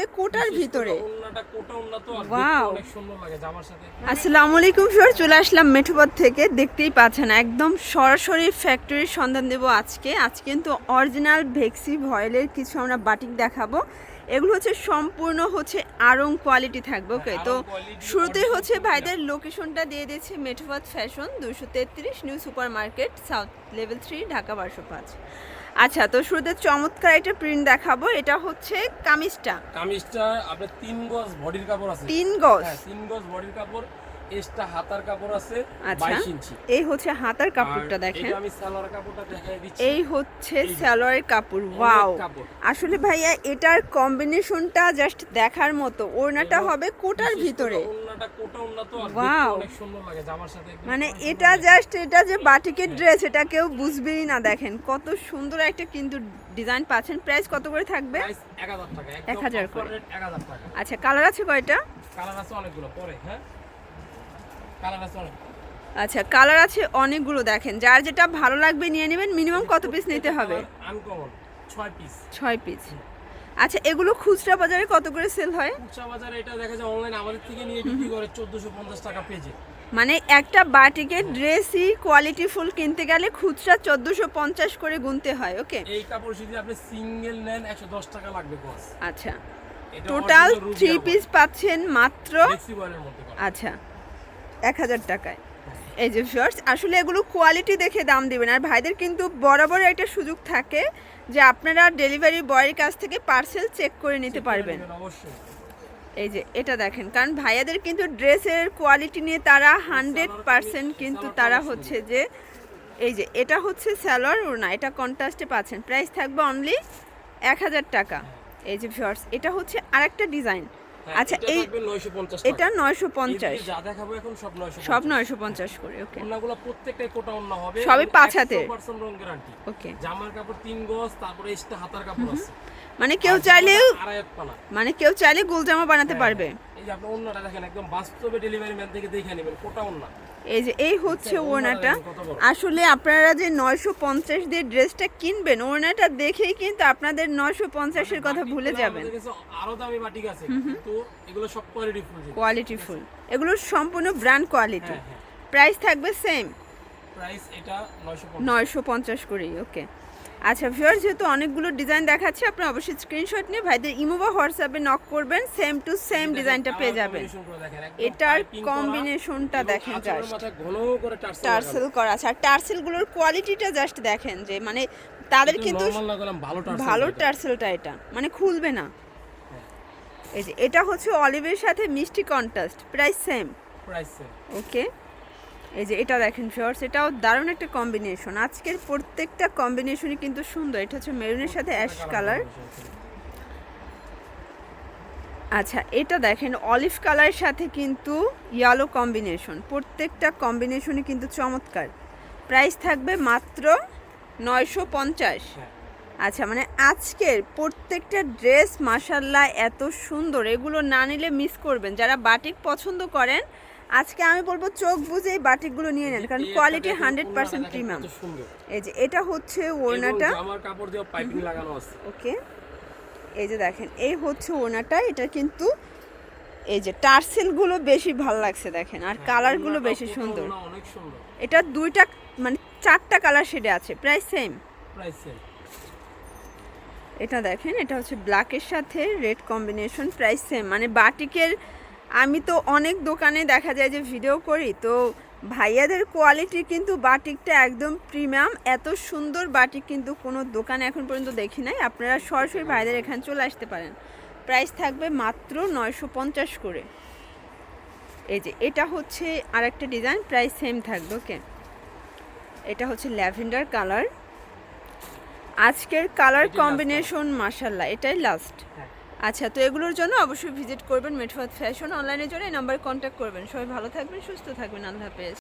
হবে কোটার ভিতরে। আসসালামু আলাইকুম স্যার চলে আসলাম মেঠোপথ থেকে দেখতেই পাচ্ছেন একদম সরাসরি ফ্যাক্টরির সন্ধান দেব আজকে। আজকে কিন্তু অরিজিনাল ভেক্সি ভয়েলের কিছু আমরা বাটিক দেখাবো। এগুলো হচ্ছে সম্পূর্ণ হচ্ছে আরং কোয়ালিটি থাকবে ওকে হ্যাঁ, তো শুরুতেই হচ্ছে ভাইদের লোকেশনটা দিয়ে দিয়েছে মেঠোপথ ফ্যাশন দুশো তেত্রিশ new super market south level three Dhaka বারোশো পাঁচ। আচ্ছা তো শুরুতে চমৎকার একটা প্রিন্ট দেখাবো। এটা হচ্ছে কামিজটা। কামিজটা আপনার তিন গজ বডির কাপড় আছে। তিন গজ? হ্যাঁ তিন গজ বডির কাপড়। এক্সট্রা হাতার কাপড় আছে আচ্ছা। 22 ইঞ্চি। এই হচ্ছে হাতার কাপড়টা দেখেন। এটা আমি সালোয়ার কাপড়টা দেখাই দিচ্ছি। এই হচ্ছে। সালোয়ারের কাপড় ওয়াও। আসলে ভাইয়া এটার কম্বিনেশনটা জাস্ট দেখার মতো। ওড়নাটা হবে কোটার ভিতরে। ওন্নাটা কোটা ওন্না তো আর অনেক সুন্দর লাগে জামার সাথে মানে এটা জাস্ট এটা যে বাটিকের ড্রেস এটা কেউ বুঝবেই না দেখেন। কত সুন্দর একটা কিন্তু ডিজাইন পাচ্ছেন। প্রাইস কত করে থাকবে? প্রাইস 1000 টাকা 1000 করে। রেট 1000 টাকা। আচ্ছা কালার আছে কয়টা? কালার আছে অনেকগুলো পরে হ্যাঁ? আচ্ছা কালার আছে অনেকগুলো দেখেন। যার যেটা ভালো লাগবে নিয়ে নেবেন মিনিমাম কত পিস নিতে হবে? আনকমন 6 পিস ছয় পিস আচ্ছা এগুলো খুচরা বাজারে কত করে সেল হয়? খুচরা বাজারে এটা দেখা যায় অনলাইন আমাদের থেকে নিয়ে বিক্রি করে 1450 টাকা পেজে মানে একটা বাটিকের ড্রেসই কোয়ালিটি ফুল কিনতে গেলে খুচরা চোদ্দোশো পঞ্চাশ করে গুনতে হয় ওকে? এই কাপড় যদি আপনি সিঙ্গেল নেন 110 টাকা লাগবে বস আচ্ছা। Total original ruby three piece পাচ্ছেন মাত্র আচ্ছা। এক হাজার টাকায়। এই যে শর্টস আসলে এগুলো কোয়ালিটি দেখে দাম দিবেন। আর ভাইদের কিন্তু বরাবর একটা সুযোগ থাকে যে আপনারা ডেলিভারি বয়ের কাছ থেকে পার্সেল চেক করে নিতে পারবেন। এই যে এটা দেখেন কারণ ভাইয়াদের কিন্তু ড্রেসের কোয়ালিটি নিয়ে তারা হান্ড্রেড পার্সেন্ট কিন্তু তারা হচ্ছে যে এই যে এটা হচ্ছে স্যালোয়ার ওড়না এটা কন্ট্রাস্টে পাচ্ছেন। প্রাইস থাকবে অনলি এক হাজার টাকা। এই যে ভিউয়ার্স এটা হচ্ছে আরেকটা ডিজাইন আচ্ছা এই এটা 950 এটা টাকা। নয়শো এই পঞ্চাশ যে দেখাবো এখন সব 950 সব নয়শো পঞ্চাশ করে ওকে ওন্নাগুলো প্রত্যেকটাই কোটা ওন্না হবে সবই পাঁচ হাতে। 100% রং গ্যারান্টি ওকে জামার কাপড় তিন গজ তারপরে এক্সট্রা হাতার কাপড় আছে। মানে কেউ চাইলেও মানে কেউ চাইলে গোলজামা বানাতে হ্যাঁ, পারবে। এই যে আপনি ওন্নাটা দেখেন একদম বাস্তবে ডেলিভারি ম্যান থেকে দেখে নেবেন কোটা ওন্না এই যে এই হচ্ছে কত বড়। আসলে আপনারা যে নয়শো পঞ্চাশ দিয়ে ড্রেসটা কিনবেন ওড়নাটা দেখেই কিন্তু আপনাদের নয়শো পঞ্চাশের কথা ভুলে যাবেন। আরও দামি বাটিক আছে কিন্তু এগুলো সব কোয়ালিটি ফুল কোয়ালিটি ফুল এগুলো সম্পূর্ণ ব্র্যান্ড কোয়ালিটি প্রাইস থাকবে সেম প্রাইস এটা নয়শো পঞ্চাশ। করেই ওকে আচ্ছা ভিউয়ার যেহেতু অনেকগুলো ডিজাইন দেখাচ্ছে আপনি অবশ্যই স্ক্রিনশট নিয়ে ভাইদের ইমো বা হোয়াটসঅ্যাপে নক করবেন সেম টু সেম ডিজাইনটা পেয়ে যাবেন। এটার কম্বিনেশনটা দেখেন জাস্ট টার্সেল করা। আছে। আর টার্সেলগুলোর কোয়ালিটিটা জাস্ট দেখেন যে মানে তাদের কিন্তু ভালো টার্সেল টার্সেলটা এটা মানে খুলবে না। এই যে এটা হচ্ছে অলিভের সাথে মিষ্টি contrast price same price okay এই যে এটা দেখেন ফিওর্স এটাও দারুণ একটা কম্বিনেশন আজকের প্রত্যেকটা কম্বিনেশনই কিন্তু সুন্দর। এটা হচ্ছে মেরুনের সাথে অ্যাশ কালার আচ্ছা এটা দেখেন অলিভ কালারের সাথে কিন্তু ইয়েলো কম্বিনেশন প্রত্যেকটা কম্বিনেশনই কিন্তু চমৎকার। প্রাইস থাকবে মাত্র নয়শো পঞ্চাশ। আচ্ছা মানে আজকের প্রত্যেকটা ড্রেস মাসাল্লাহ এত সুন্দর। এগুলো না নিলে মিস করবেন। যারা বাটিক পছন্দ করেন আজকে আমি বলব চোখ বুঝে এই বাটিকগুলো নিয়ে নেন কারণ কোয়ালিটি হান্ড্রেড পার্সেন্ট প্রিমিয়াম এই যে এটা হচ্ছে ওড়নাটা। ওকে। এই যে দেখেন এই হচ্ছে ওড়নাটা এটা কিন্তু এই যে টার্সেলগুলো বেশি ভালো লাগছে দেখেন আর কালারগুলো ওড়নাটা বেশি সুন্দর। এটা দুইটা মানে চারটা কালার শেডে আছে প্রায় সেম এটা দেখেন এটা হচ্ছে ব্ল্যাকের সাথে রেড কম্বিনেশন প্রাইস সেম মানে বাটিকের আমি তো অনেক দোকানে দেখা যায় যে ভিডিও করি তো ভাইয়াদের কোয়ালিটি কিন্তু বাটিকটা একদম প্রিমিয়াম এত সুন্দর বাটিক কিন্তু কোনো দোকানে এখন পর্যন্ত দেখি নাই। আপনারা সরাসরি ভাইদের এখানে চলে আসতে পারেন। প্রাইস থাকবে মাত্র নয়শো পঞ্চাশ করে। এই যে এটা হচ্ছে আরেকটা ডিজাইন প্রাইস সেম থাকবে ওকে এটা হচ্ছে ল্যাভেন্ডার কালার। আজকের কালার কম্বিনেশন মাসাল্লাহ এটাই লাস্ট হ্যাঁ। আচ্ছা তো এগুলোর জন্য অবশ্যই ভিজিট করবেন মেটফাত ফ্যাশন অনলাইনের জন্য। এই নাম্বারে কন্ট্যাক্ট করবেন। সবাই ভালো থাকবেন, সুস্থ থাকবেন। আল্লাহ হাফেজ।